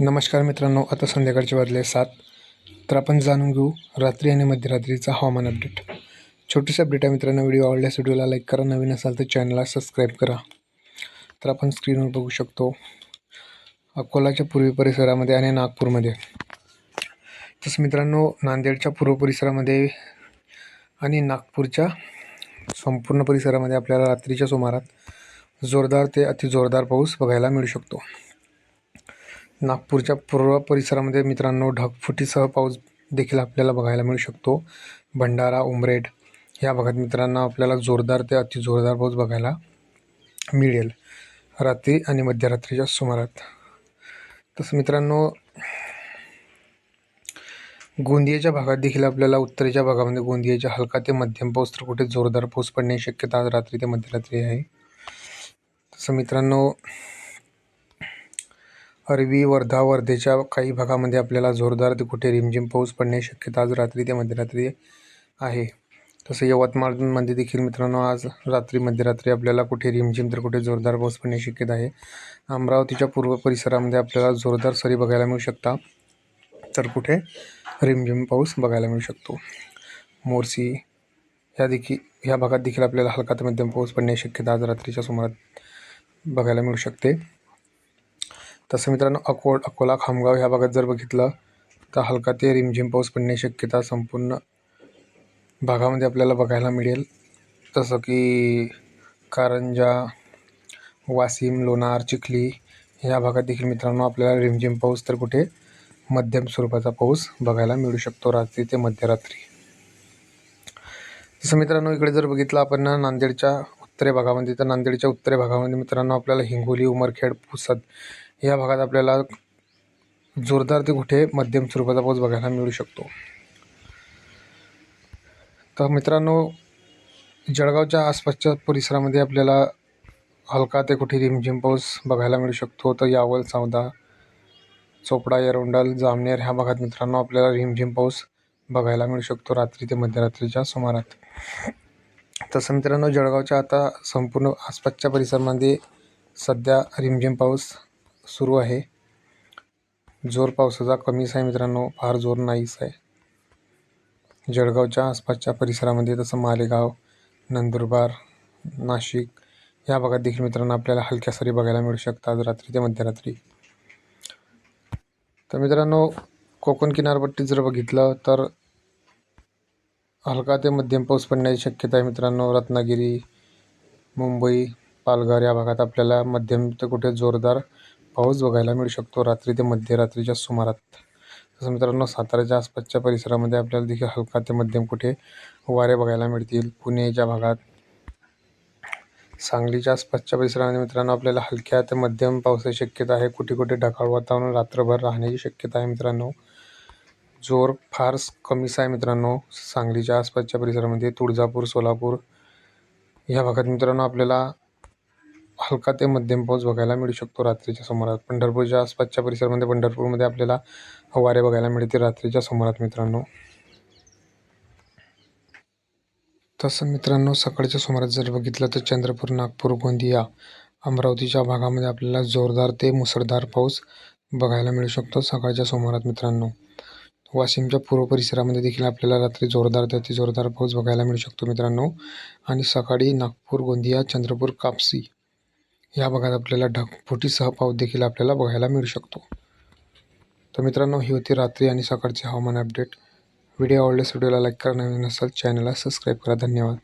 नमस्कार मित्रांनो आता संध्याकाळचे वाजले सात. तर आपण जाणून घेऊ रात्री आणि मध्यरात्रीचा हवामान अपडेट. छोटीसे अपडेट आहे मित्रांनो व्हिडिओ आवडल्यास व्हिडिओला लाईक करा नवीन असाल तर चॅनलला सबस्क्राईब करा. तर आपण स्क्रीनवर बघू शकतो अकोलाच्या पूर्वी परिसरामध्ये आणि नागपूरमध्ये. तसं मित्रांनो नांदेडच्या पूर्व परिसरामध्ये आणि नागपूरच्या संपूर्ण परिसरामध्ये आपल्याला रात्रीच्या सुमारात जोरदार ते अतिजोरदार पाऊस बघायला मिळू शकतो. नागपूरच्या पूर्व परिसरामध्ये मित्रांनो ढगफुटीसह पाऊस देखील आपल्याला बघायला मिळू शकतो. भंडारा उमरेड या भागात मित्रांनो आपल्याला जोरदार ते अति जोरदार पाऊस बघायला मिळेल. रात्री आणि मध्यरात्रीच्या सुमारात. तसं मित्रांनो गोंदियाच्या भागात देखील आपल्याला उत्तरेच्या भागामध्ये गोंदियाच्या हलका ते मध्यम पाऊस तर कुठे जोरदार पाऊस पडण्याची शक्यता आज रात्री ते मध्यरात्री आहे. तसं मित्रांनो अरवी वर्धा वर्धेच्या काही भागामध्ये आपल्याला जोरदार ते कुठे रिमझिम पाऊस पडण्याची शक्यता आज रात्री ते मध्यरात्री आहे. तसं यवतमाळमध्ये देखील मित्रांनो आज रात्री मध्यरात्री आपल्याला कुठे रिमझिम तर कुठे जोरदार पाऊस पडण्याची शक्यता आहे. अमरावतीच्या पूर्व परिसरामध्ये आपल्याला जोरदार सरी बघायला मिळू शकता तर कुठे रिमझिम पाऊस बघायला मिळू शकतो. मोर्सी ह्या देखील ह्या भागात देखील आपल्याला हलका ते मध्यम पाऊस पडण्याची शक्यता आज रात्रीच्या सुमारात बघायला मिळू शकते. तसं मित्रांनो अको अकोला खामगाव ह्या भागात जर बघितलं तर हलका ते रिमझिम पाऊस पडण्याची शक्यता संपूर्ण भागामध्ये आपल्याला बघायला मिळेल. तसं की कारंजा वाशिम लोणार चिखली ह्या भागात देखील मित्रांनो आपल्याला रिमझिम पाऊस तर कुठे मध्यम स्वरूपाचा पाऊस बघायला मिळू शकतो रात्री ते मध्यरात्री. जसं मित्रांनो इकडे जर बघितलं आपण नांदेडच्या उत्तरे भागामध्ये तर नांदेडच्या उत्तरे भागामध्ये मित्रांनो आपल्याला हिंगोली उमरखेड पुसद या भागात आपल्याला जोरदार ते कुठे मध्यम स्वरूपाचा पाऊस बघायला मिळू शकतो. तर मित्रांनो जळगावच्या आसपासच्या परिसरामध्ये आपल्याला हलका ते कुठे रिमझिम पाऊस बघायला मिळू शकतो. तर यावल सावदा चोपडा एरोंडल जामनेर ह्या भागात मित्रांनो आपल्याला रिमझिम पाऊस बघायला मिळू शकतो रात्री ते मध्यरात्रीच्या सुमारात. तसं मित्रांनो जळगावच्या आता संपूर्ण आसपासच्या परिसरामध्ये सध्या रिमझिम पाऊस सुरू आहे. जोर पावसाचा कमीच आहे मित्रांनो फार जोर नाहीच आहे. जळगावच्या आसपासच्या परिसरामध्ये जसं मालेगाव नंदुरबार नाशिक या भागात देखील मित्रांनो आपल्याला हलक्या सरी बघायला मिळू शकतात रात्री ते मध्यरात्री. तर मित्रांनो कोकण किनारपट्टी जर बघितलं तर हलका ते मध्यम पाऊस पडण्याची शक्यता आहे मित्रांनो. रत्नागिरी मुंबई पालघर या भागात आपल्याला मध्यम ते कुठे जोरदार पाऊस बघायला मिळू शकतो. रात्री ते मध्यरात्रीच्या सुमारात. तसं मित्रांनो साताऱ्याच्या आसपासच्या परिसरामध्ये आपल्याला देखील हलका ते मध्यम कुठे वारे बघायला मिळतील. पुणेच्या भागात सांगलीच्या आसपासच्या परिसरामध्ये मित्रांनो आपल्याला हलक्या ते मध्यम पावसाची शक्यता आहे. कुठे कुठे ढगाळ वातावरण रात्रभर राहण्याची शक्यता आहे मित्रांनो. जोर फार कमीच आहे मित्रांनो सांगलीच्या आसपासच्या परिसरामध्ये. तुळजापूर सोलापूर या भागात मित्रांनो आपल्याला हलका ते मध्यम पाऊस बघायला मिळू शकतो रात्रीच्या सुमारात. पंढरपूरच्या आसपासच्या परिसरामध्ये पंढरपूरमध्ये आपल्याला वारे बघायला मिळते रात्रीच्या सुमारात मित्रांनो. तसं मित्रांनो सकाळच्या सुमारात जर बघितलं तर चंद्रपूर नागपूर गोंदिया अमरावतीच्या भागामध्ये आपल्याला जोरदार ते मुसळधार पाऊस बघायला मिळू शकतो सकाळच्या सुमारात मित्रांनो. वाशिमच्या पूर्व परिसरामध्ये देखील आपल्याला रात्री जोरदार ते अति जोरदार पाऊस बघायला मिळू शकतो मित्रांनो. आणि सकाळी नागपूर गोंदिया चंद्रपूर कापसी या भागात आपल्याला ढगफुटीसह पाऊस देखील आपल्याला बघायला मिळू शकतो. तर मित्रांनो ही होती रात्री आणि सकाळची हवामान अपडेट. व्हिडिओ आवडल्यास व्हिडिओला लाईक करा. नवीन असाल चॅनलला सबस्क्राईब करा. धन्यवाद.